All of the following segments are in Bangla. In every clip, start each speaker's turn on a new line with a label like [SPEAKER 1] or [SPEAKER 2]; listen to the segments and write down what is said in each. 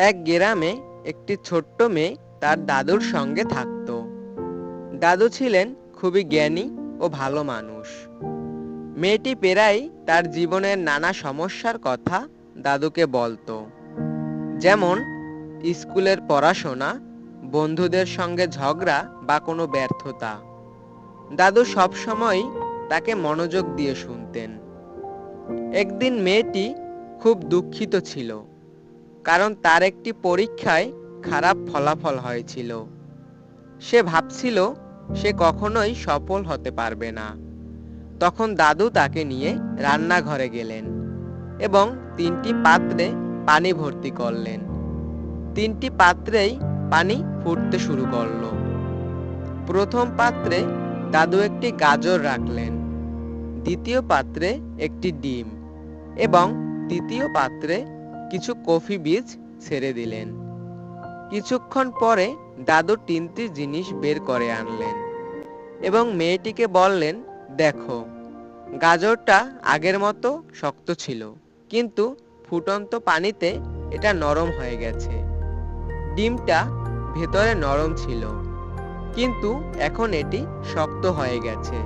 [SPEAKER 1] এক গ্রামে একটি ছোট্ট মেয়ে তার দাদুর সঙ্গে থাকত। দাদু ছিলেন খুবই জ্ঞানী ও ভালো মানুষ। মেয়েটি প্রায়ই তার জীবনের নানা সমস্যার কথা দাদুকে বলতো। যেমন, স্কুলের পড়াশোনা, বন্ধুদের সঙ্গে ঝগড়া বা কোনো ব্যর্থতা। দাদু সবসময়ই তাকে মনোযোগ দিয়ে শুনতেন। একদিন মেয়েটি খুব দুঃখিত ছিল। কারণ তার একটি পরীক্ষায় খারাপ ফলাফল হয়েছিল। সে ভাবছিল সে কখনোই সফল হতে পারবে না। তখন দাদু তাকে নিয়ে রান্নাঘরে গেলেন এবং তিনটি পাত্রে পানি ভর্তি করলেন। তিনটি পাত্রেই পানি ফুটতে শুরু করল। প্রথম পাত্রে দাদু একটি গাজর রাখলেন, দ্বিতীয় পাত্রে একটি ডিম এবং তৃতীয় পাত্রে কিছু কফি বীজ ছেড়ে দিলেন। কিছুক্ষণ পরে দাদু তিনটি জিনিস বের করে আনলেন এবং মেয়েটিকে বললেন, দেখো, গাজরটা আগের মতো শক্ত ছিল, কিন্তু ফুটন্ত পানিতে এটা নরম হয়ে গেছে। ডিমটা ভেতরে নরম ছিল, কিন্তু এখন এটি শক্ত হয়ে গেছে।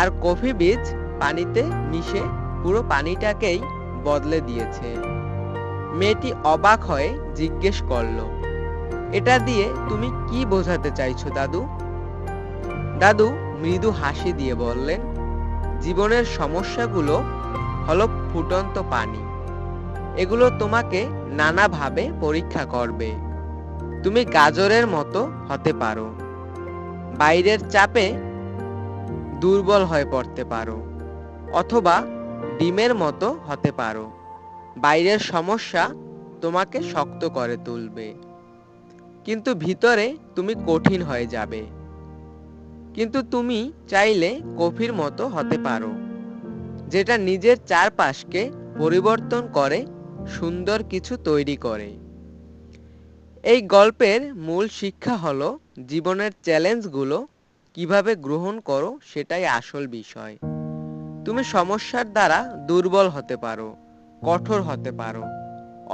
[SPEAKER 1] আর কফি বীজ পানিতে মিশে পুরো পানিটাকেই বদলে দিয়েছে। মেয়েটি অবাক হয়ে জিজ্ঞেস করল, এটা দিয়ে তুমি কি বোঝাতে চাইছো, দাদু? দাদু মৃদু হাসি দিয়ে বললেন, জীবনের সমস্যাগুলো হলো ফুটন্ত পানি। এগুলো তোমাকে নানাভাবে পরীক্ষা করবে। তুমি গাজরের মতো হতে পারো। বাইরের চাপে দুর্বল হয়ে পড়তে পারো। অথবা ডিমের মতো হতে পারো। বাইরের সমস্যা তোমাকে শক্ত করে তুলবে। কিন্তু ভিতরে তুমি কঠিন হয়ে যাবে। কিন্তু তুমি চাইলে কফির মতো হতে পারো, যেটা নিজের চারপাশকে পরিবর্তন করে, সুন্দর কিছু তৈরি করে। এই গল্পের মূল শিক্ষা হলো জীবনের চ্যালেঞ্জগুলো কীভাবে গ্রহণ করো সেটাই আসল বিষয়। তুমি সমস্যার দ্বারা দুর্বল হতে পারো। কঠোর হতে পারো,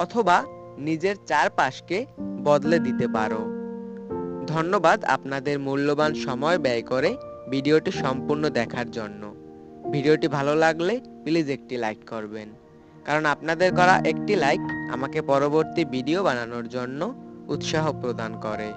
[SPEAKER 1] অথবা নিজের চারপাশকে বদলে দিতে পারো। ধন্যবাদ আপনাদের মূল্যবান সময় ব্যয় করে ভিডিওটি সম্পূর্ণ দেখার জন্য। ভিডিওটি ভালো লাগলে প্লিজ একটি লাইক করবেন, কারণ আপনাদের করা একটি লাইক আমাকে পরবর্তী ভিডিও বানানোর জন্য উৎসাহ প্রদান করে।